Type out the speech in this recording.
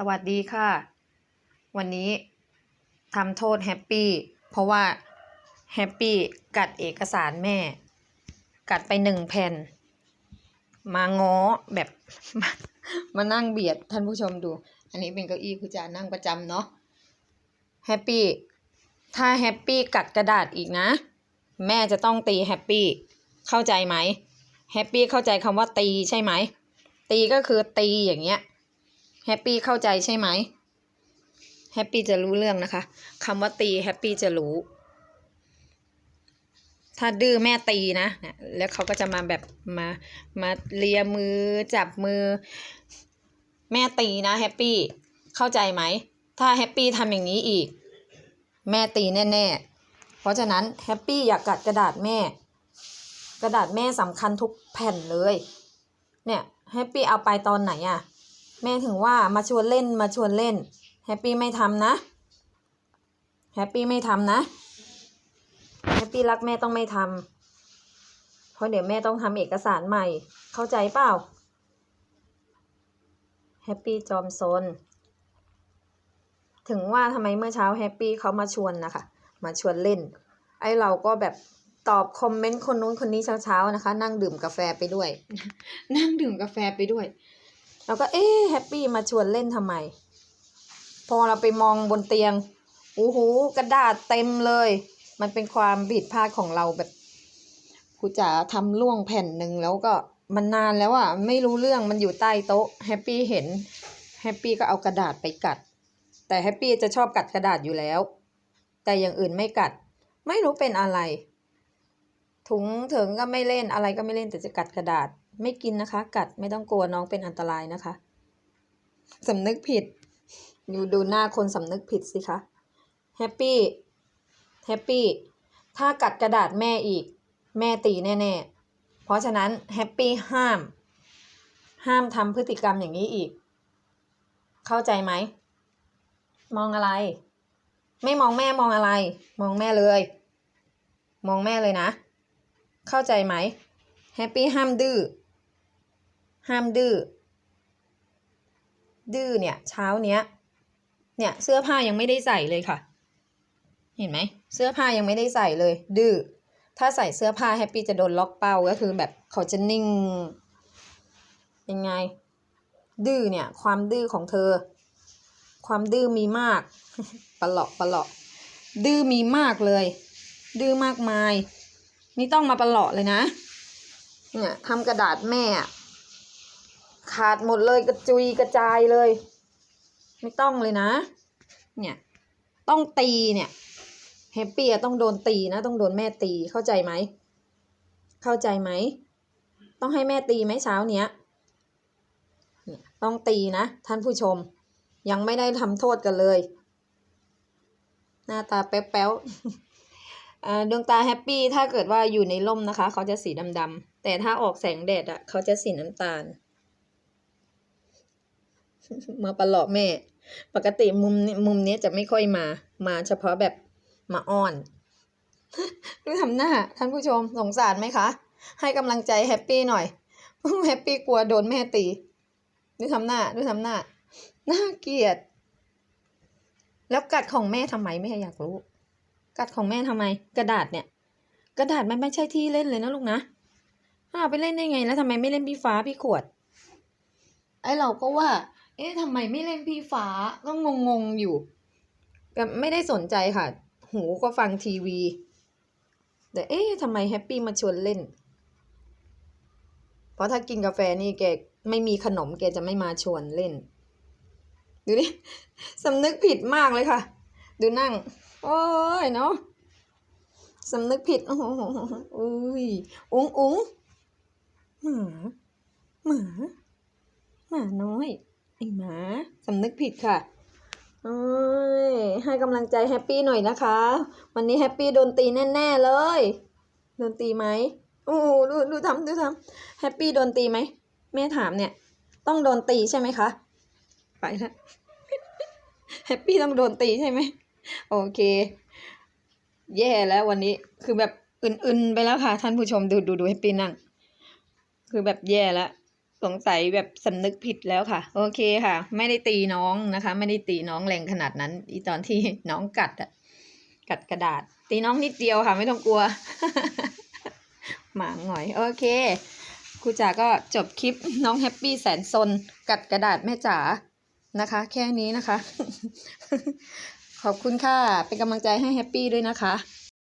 สวัสดีค่ะ วันนี้ทำโทษแฮปปี้เพราะว่าแฮปปี้กัดเอกสารแม่ กัดไปหนึ่งแผ่น มาง้อแบบมามานั่งเบียดท่านผู้ชมดู อันนี้เป็นเก้าอี้คุณจานั่งประจำเนาะแฮปปี้ถ้าแฮปปี้กัดกระดาษอีกนะ แม่จะต้องตีแฮปปี้เข้าใจไหมแฮปปี้เข้าใจคำว่าตีใช่ไหมตีก็คือตีอย่างเงี้ย แฮปปี้เข้าใจใช่ไหมแฮปปี้จะรู้เรื่องนะคะคำว่าตีแฮปปี้จะรู้ ถ้าดื้อแม่ตีนะแล้วเขาก็จะมาแบบมามาเลียมือจับมือ แม่ตีนะแฮปปี้เข้าใจไหม ถ้าแฮปปี้ทำอย่างนี้อีก แม่ตีแน่ๆ เพราะฉะนั้นแฮปปี้อย่ากัดกระดาษแม่ กระดาษแม่สำคัญทุกแผ่นเลย เนี่ยแฮปปี้เอาไปตอนไหนอะ แม่ถึงว่ามาชวนเล่นมาชวนเล่น แฮปปี้ไม่ทำนะ แฮปปี้ไม่ทำนะ แฮปปี้รักแม่ต้องไม่ทำเพราะเดี๋ยวแม่ต้องทำเอกสารใหม่ เข้าใจเปล่า แฮปปี้จอมซน ถึงว่าทำไมเมื่อเช้าแฮปปี้เขามาชวนนะคะ มาชวนเล่น ไอเราก็แบบตอบคอมเมนต์คนนู้นคนนี้เช้าๆนะคะ นั่งดื่มกาแฟไปด้วย นั่งดื่มกาแฟไปด้วย แล้วก็เอ๊ะแฮปปี้มาชวนเล่นทำไม พอเราไปมองบนเตียงโอ้โหกระดาษเต็มเลย มันเป็นความผิดพลาดของเราแบบครูจ๋าทำล่วงแผ่นหนึ่งแล้วก็มันนานแล้วอะ่ะไม่รู้เรื่องมันอยู่ใต้โต๊ะแฮปปี้เห็นแฮปปี้ก็เอากระดาษไปกัด แต่แฮปปี้จะชอบกัดกระดาษอยู่แล้ว แต่อย่างอื่นไม่กัด ไม่รู้เป็นอะไร ถุงถึงก็ไม่เล่นอะไรก็ไม่เล่นแต่จะกัดกระดาษ ไม่กินนะคะ กัดไม่ต้องกลัวน้องเป็นอันตรายนะคะสำนึกผิดอยู่ดูหน้าคนสำนึกผิดสิคะแฮปปี้แฮปปี้ถ้ากัดกระดาษแม่อีก แม่ตีแน่ ๆ เพราะฉะนั้นแฮปปี้ห้าม ห้ามทำพฤติกรรมอย่างนี้อีก เข้าใจไหม มองอะไร ไม่มองแม่มองอะไร มองแม่เลย มองแม่เลยนะ เข้าใจไหมแฮปปี้ห้ามดื้อ ห้ามดื้อ ดื้อเนี่ย เช้าเนี้ย เนี่ยเสื้อผ้ายังไม่ได้ใส่เลยค่ะ เห็นไหม เสื้อผ้ายังไม่ได้ใส่เลย ดื้อ ถ้าใส่เสื้อผ้าแฮปปี้จะโดนล็อกเป้าก็คือแบบเขาจะนิ่ง ยังไง ดื้อเนี่ย ความดื้อของเธอ ความดื้อมีมาก ปะเลาะปะเลาะ ดื้อมีมากเลย ดื้อมากมาย นี่ต้องมาประหลาะเลยนะ เนี่ยทำกระดาษแม่อะ ขาดหมดเลยกระจุยกระจายเลย ไม่ต้องเลยนะ เนี่ยต้องตีเนี่ยแฮปปี้อะต้องโดนตีนะ ต้องโดนแม่ตีเข้าใจไหม เข้าใจไหม ต้องให้แม่ตีไหมเช้าเนี้ยต้องตีนะ ท่านผู้ชม ยังไม่ได้ทำโทษกันเลย หน้าตาแป๊วๆอ่าดวงตาแฮปปี้ถ้าเกิดว่าอยู่ในร่มนะคะ เขาจะสีดำๆแต่ถ้าออกแสงแดดอะเขาจะสีน้ำตาล มาประหลอกแม่ ปกติมุมนี้มุมนี้จะไม่ค่อยมา มาเฉพาะแบบมาอ้อนดูทำหน้าท่านผู้ชมสงสารไหมคะ ให้กำลังใจแฮปปี้หน่อยแฮปปี้กลัวโดนแม่ตีดูทำหน้าดูทำหน้าน่าเกลียด แล้วกัดของแม่ทำไมแม่อยากรู้ กัดของแม่ทำไม กระดาษเนี่ย กระดาษมันไม่ใช่ที่เล่นเลยนะลูกนะเอาไปเล่นได้ไงแล้วทำไมไม่เล่นพี่ฟ้าพี่ขวด ไอเราก็ว่า เอ๊ะทำไมไม่เล่นพี่ฟ้าก็งงงๆอยู่ก็ไม่ได้สนใจค่ะ หูก็ฟังทีวี แต่เอ๊ะทำไมแฮปปี้มาชวนเล่น เพราะถ้ากินกาแฟนี่แกไม่มีขนมแกจะไม่มาชวนเล่น ดูดิสำนึกผิดมากเลยค่ะ ดูนั่ง โอ้ยเนาะสำนึกผิดโอ้โหอุ้ยอุ้งอุ้งหมาหมาหมาน้อย ไอ้หมาสำนึกผิดค่ะโอ้ยให้กำลังใจแฮปปี้หน่อยนะคะ วันนี้แฮปปี้โดนตีแน่ๆเลยโดนตีไหมโอ้โหดูดูทำดูทำแฮปปี้โดนตีไหมแม่ถามเนี่ย ต้องโดนตีใช่ไหมคะไปแล้วแฮปปี้ต้องโดนตีใช่ไหมโอเค แย่แล้ววันนี้คือแบบอื่นๆไปแล้วค่ะ ท่านผู้ชมดูดูดูแฮปปี้นั่ง คือแบบแย่แล้ว สงสัยแบบสำนึกผิดแล้วค่ะ โอเคค่ะ ไม่ได้ตีน้องนะคะ ไม่ได้ตีน้องแรงขนาดนั้น อีตอนที่น้องกัดอะกัดกระดาษ ตีน้องนิดเดียวค่ะ ไม่ต้องกลัว หมาหงอย โอเคครูจ๋าก็จบคลิปน้องแฮปปี้แสนซนกัดกระดาษแม่จ๋านะคะ แค่นี้นะคะ ขอบคุณค่ะ เป็นกำลังใจให้แฮปปี้ด้วยนะคะ